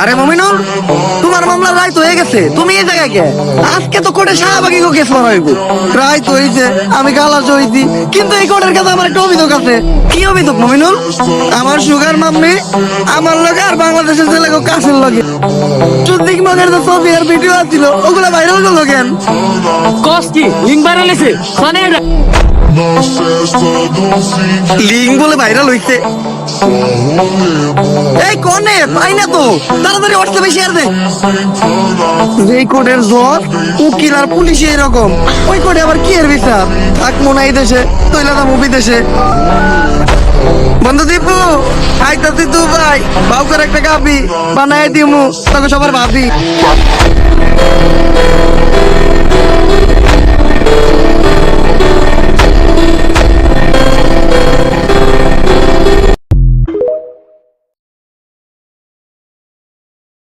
আরে মমিনুল, তোমার মামলা রায় তো হয়ে গেছে। তুমি এই জায়গায় কে? আজকে তো কোর্টে শাহবাগি কেস মারা হইব। রায় তো হইছে আমি গালাজ হইছি। কিন্তু এই কোর্টের কাছে আমার একটা অভিযোগ আছে। কি অভিযোগ মমিনুল? আমার সুগার মাম্মি, আমার লগে আর বাংলাদেশের ছেলে কাছের লগে। চুদ্দিক মগের যে ছবি আর ভিডিও আছিল, ওগুলা ভাইরাল করল কেন? কস কি লিঙ্ক শোনে এটা? লিঙ্ক বলে ভাইরাল হইছে। এই কনে, পাই না তো। তাড়াতাড়ি হোয়াটসঅ্যাপে শেয়ার দে। যেই কোডের জ্বর, উকিল আর পুলিশ এরকম। ওই কোডে আবার কি এর বিচার? থাক মনে এই দেশে তৈলা দাম দেশে। বন্ধু দীপু, আইতাছি তু ভাই বাউকার একটা কাপি বানাই দিমু, তোকে সবার ভাবি।